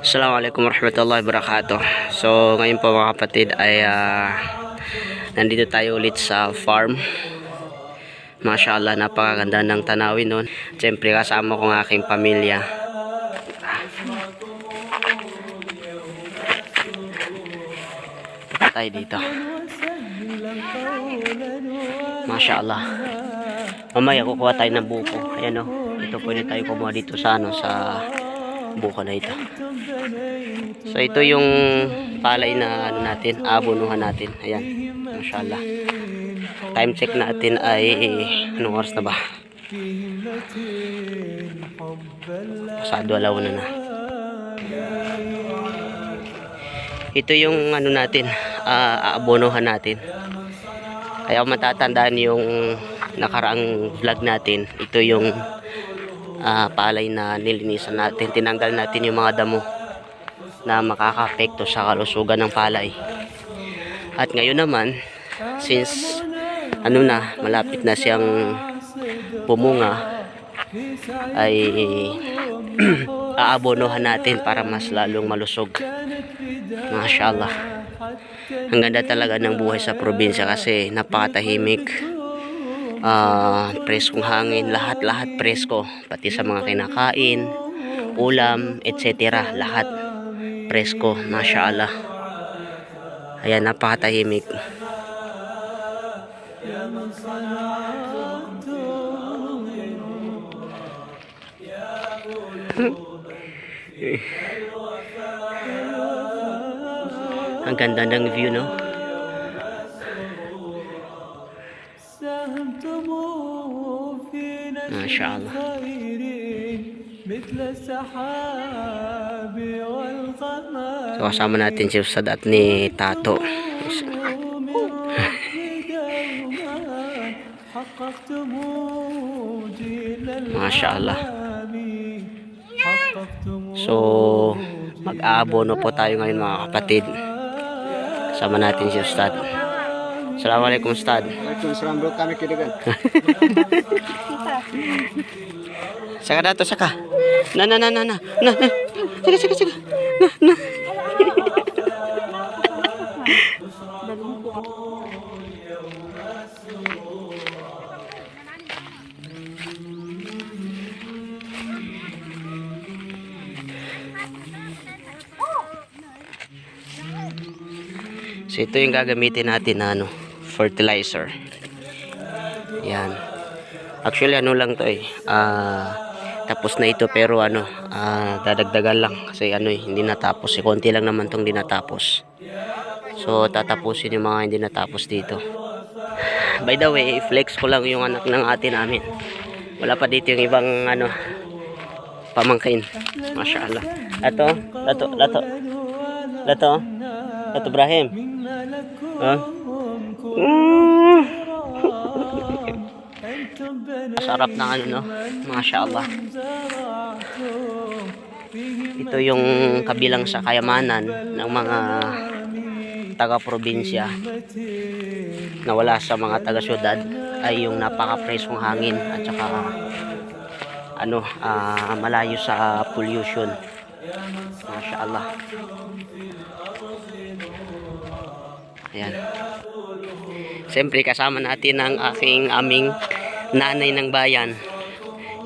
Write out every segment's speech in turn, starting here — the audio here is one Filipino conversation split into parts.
Assalamualaikum warahmatullahi wabarakatuh. So, ngayon po mga kapatid ay ah, nandito tayo ulit sa farm. Mashallah, napakaganda ng tanawin nun. Siyempre kasama ko ang aking pamilya. Tayo dito. Mashallah. Mamaya kukuha tayo ng buko. Ayan o. Ito pwede tayo kumuha dito sa ano sa buko na ito. So ito yung palay na ano natin, abonuhan natin. Ayan. Mashallah. Time check natin ay anong oras na ba? Pasado alaw na na. Ito yung ano natin, ah, aabonohan natin. Kaya matatandaan yung nakaraang vlog natin, ito yung ah, palay na nilinisan natin. Tinanggal natin yung mga damo na makaka-apekto sa kalusugan ng palay. At ngayon naman, since ano na, malapit na siyang pumunga, ay aabonohan natin para mas lalong malusog. Mashallah. Ang ganda talaga ng buhay sa probinsya kasi napakatahimik. Ah, preskong hangin, lahat-lahat presko, pati sa mga kinakain, ulam, etc. Lahat presko, mashallah. Ayan, napakatahimik. Ang ganda ng view, no? شاء الله مثل السحاب والقمر So, kasama natin si Ustad at ni Tato. حققتم جيل Masya Allah. الأحلام حققتم So, mag-aabono po tayo ngayon mga kapatid. Kasama natin si Ustad. Assalamualaikum Ustad. Waalaikumsalam bro kami kidigan. Saka dato, saka. Na, na, na, na, na. Na, na. Saka, saka, saka. Na, na. So ito yung gagamitin natin na ano, fertilizer. Yan. Actually ano lang to eh. Ah, tapos na ito pero ano, ah, dadagdagan lang kasi ano eh, hindi natapos. Eh, konti lang naman tong hindi natapos. So tatapusin yung mga hindi natapos dito. By the way, flex ko lang yung anak ng ate namin. Wala pa dito yung ibang ano pamangkin. Masya Allah. Ato, lato, lato. Lato. Lato Ibrahim. Ha? Mm. Sarap ano, no? Mashallah. Ito yung kabilang sa kayamanan ng mga taga-probinsya na wala sa mga taga-syudad ay yung napaka-presong hangin at saka ano, uh, malayo sa pollution. Masyaallah. Ayan. Siyempre kasama natin ang aking aming nanay ng bayan.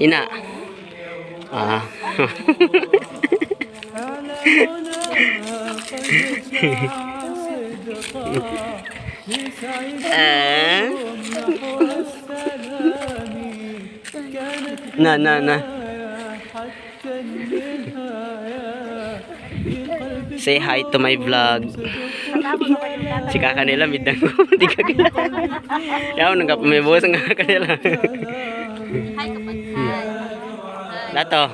Ina. Ah. na na na say hi to my vlog si kaka nila midang ko hindi ka kila yaw nang kapumibuhos ang kaka nila hi kapag hi dato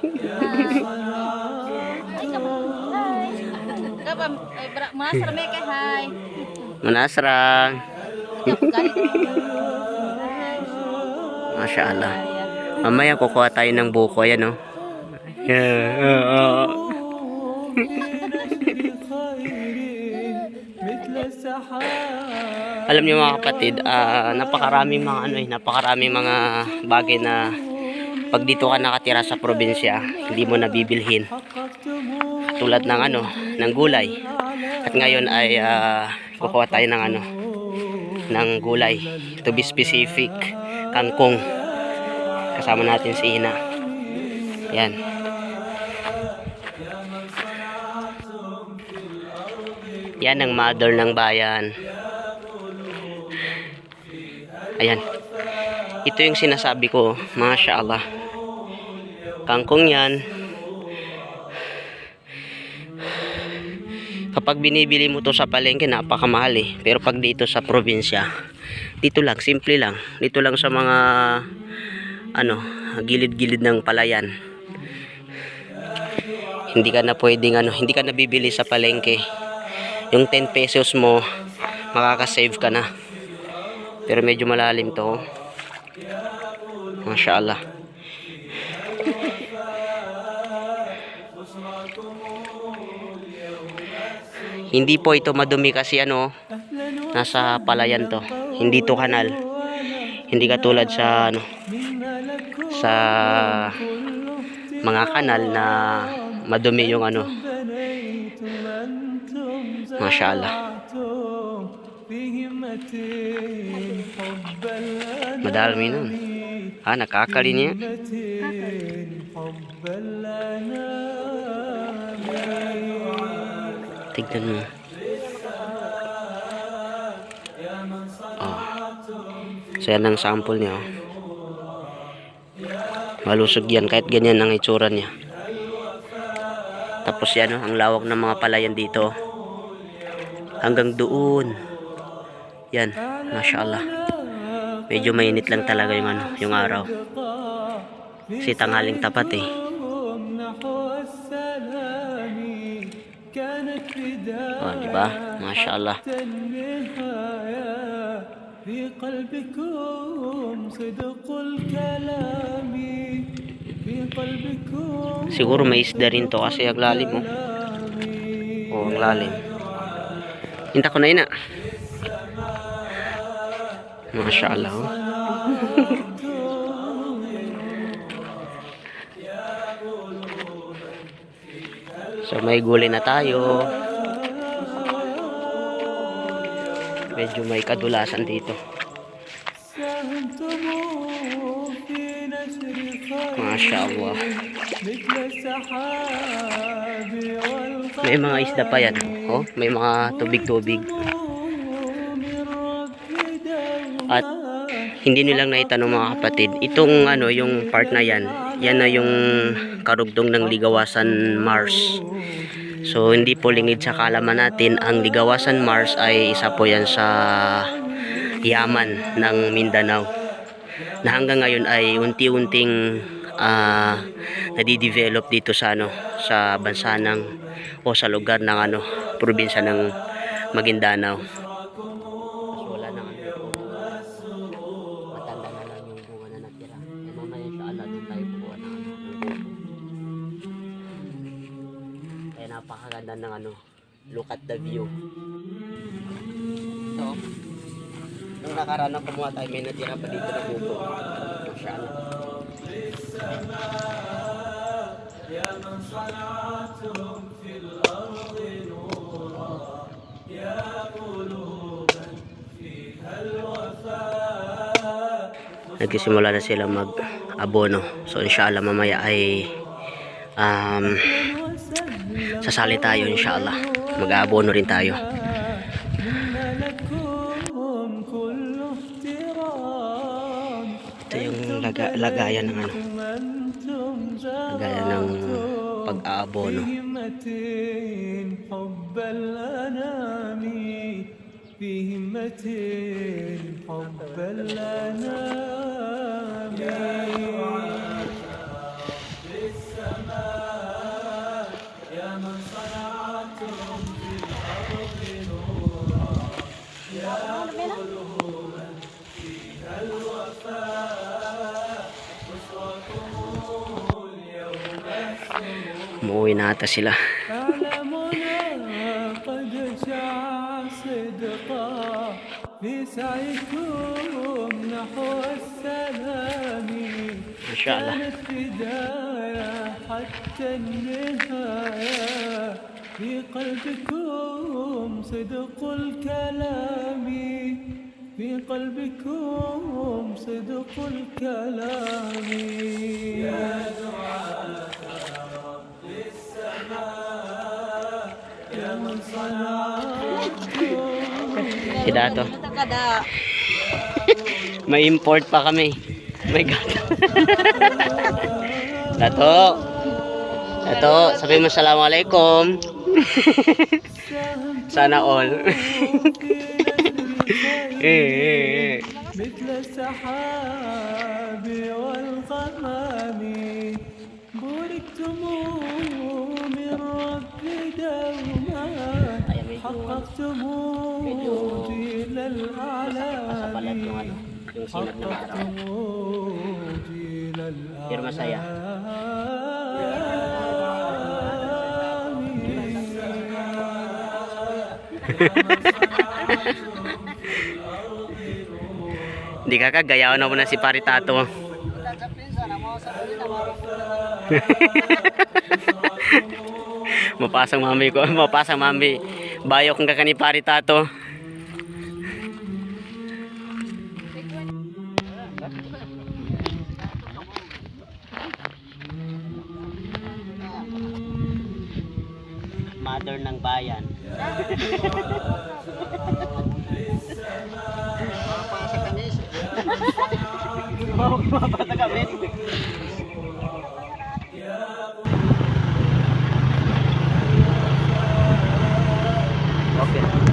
hi hi Manasra me kay hi. Manasra. Masya Allah. Mamaya kukuha tayo ng buko yan, no? Yeah. Uh, uh. Alam niyo mga kapatid, uh, ah, ah, napakarami mga ano eh, napakarami mga bagay na pag dito ka nakatira sa probinsya, hindi mo nabibilhin. Tulad ng ano, ng gulay. At ngayon ay uh, kukuha tayo ng ano, ng gulay. To be specific, kangkong. Kasama natin si Ina. Yan. Yan ang mother ng bayan. Ayan. Ito yung sinasabi ko, Masya Allah. Kangkong yan. Kapag binibili mo to sa palengke, napakamahal eh. Pero pag dito sa probinsya, dito lang, simple lang. Dito lang sa mga, ano, gilid-gilid ng palayan. Hindi ka na pwedeng, ano, hindi ka na bibili sa palengke. Yung 10 pesos mo, makakasave ka na. Pero medyo malalim to. Masya Allah. Hindi po ito madumi kasi ano, nasa palayan to. Hindi to kanal. Hindi katulad sa ano, sa mga kanal na madumi yung ano. Mashallah. Madami nun. Ha, nakakali niya. Tignan mo. Oh. So yan ang sample niya. Oh. Malusog yan kahit ganyan ang itsura niya. Tapos yan oh, ang lawak ng mga palayan dito. Oh Hanggang doon. Yan, Masya Allah. Medyo mainit lang talaga yung ano, yung araw. Kasi tanghaling tapat eh. نحو السلام كانت Oh, di ba? Masya Allah. النهاية في قلبكم صدق الكلام في قلبكم Siguro may isda rin to kasi ang lalim mo. Oh, ang lalim. Inta ko na ina. Ah. Masya Allah. Oh. so may gulay na tayo. Medyo may kadulasan dito. Masya Allah. May mga isda pa yan. Oh, may mga tubig-tubig. At hindi nilang naitanong mga kapatid. Itong ano, yung part na yan, yan na yung karugdong ng Ligawasan Mars. So hindi po lingid sa kalaman natin, ang Ligawasan Mars ay isa po yan sa yaman ng Mindanao na hanggang ngayon ay unti-unting ah, nadidevelop dito sa ano, sa bansa ng o sa lugar ng ano, probinsya ng Maguindanao. Mas wala na ano matanda na lang yung bunga na. Eh, mamaya inshallah doon tayo ano. Kaya napakaganda ng ano, look at the view. So, nung nakaraan na kumuha tayo, may natira pa dito na buko. Mashallah. nagsisimula na sila mag abono so inshallah mamaya ay um, sasali tayo inshallah mag abono rin tayo lagayan ng ano lagayan ng pag-aabono حب الأنامي في همة حب الأنامي يا في السماء يا من صنعتم في الأرض نورا يا قلوبا فيها الوفاء Uuwi na ata sila. حتى النهاية في قلبكم صدق الكلام في قلبكم صدق الكلام يا دعاء من صنعتم Si Dato. Kada. May import pa kami. My God. Dato. Dato, sabi mo Assalamualaikum. Sana all. eh, eh, eh. مثل السحاب والغمام بوركتم حققتم جيل الأعلام حققتم جيل Pero masaya. Hindi ka kagayawan na mo na si Paritato. mapasang mami ko, mapasang mami. Bayo kong kakani Paritato. Mother ng bayan. Mapasa kami. Okay.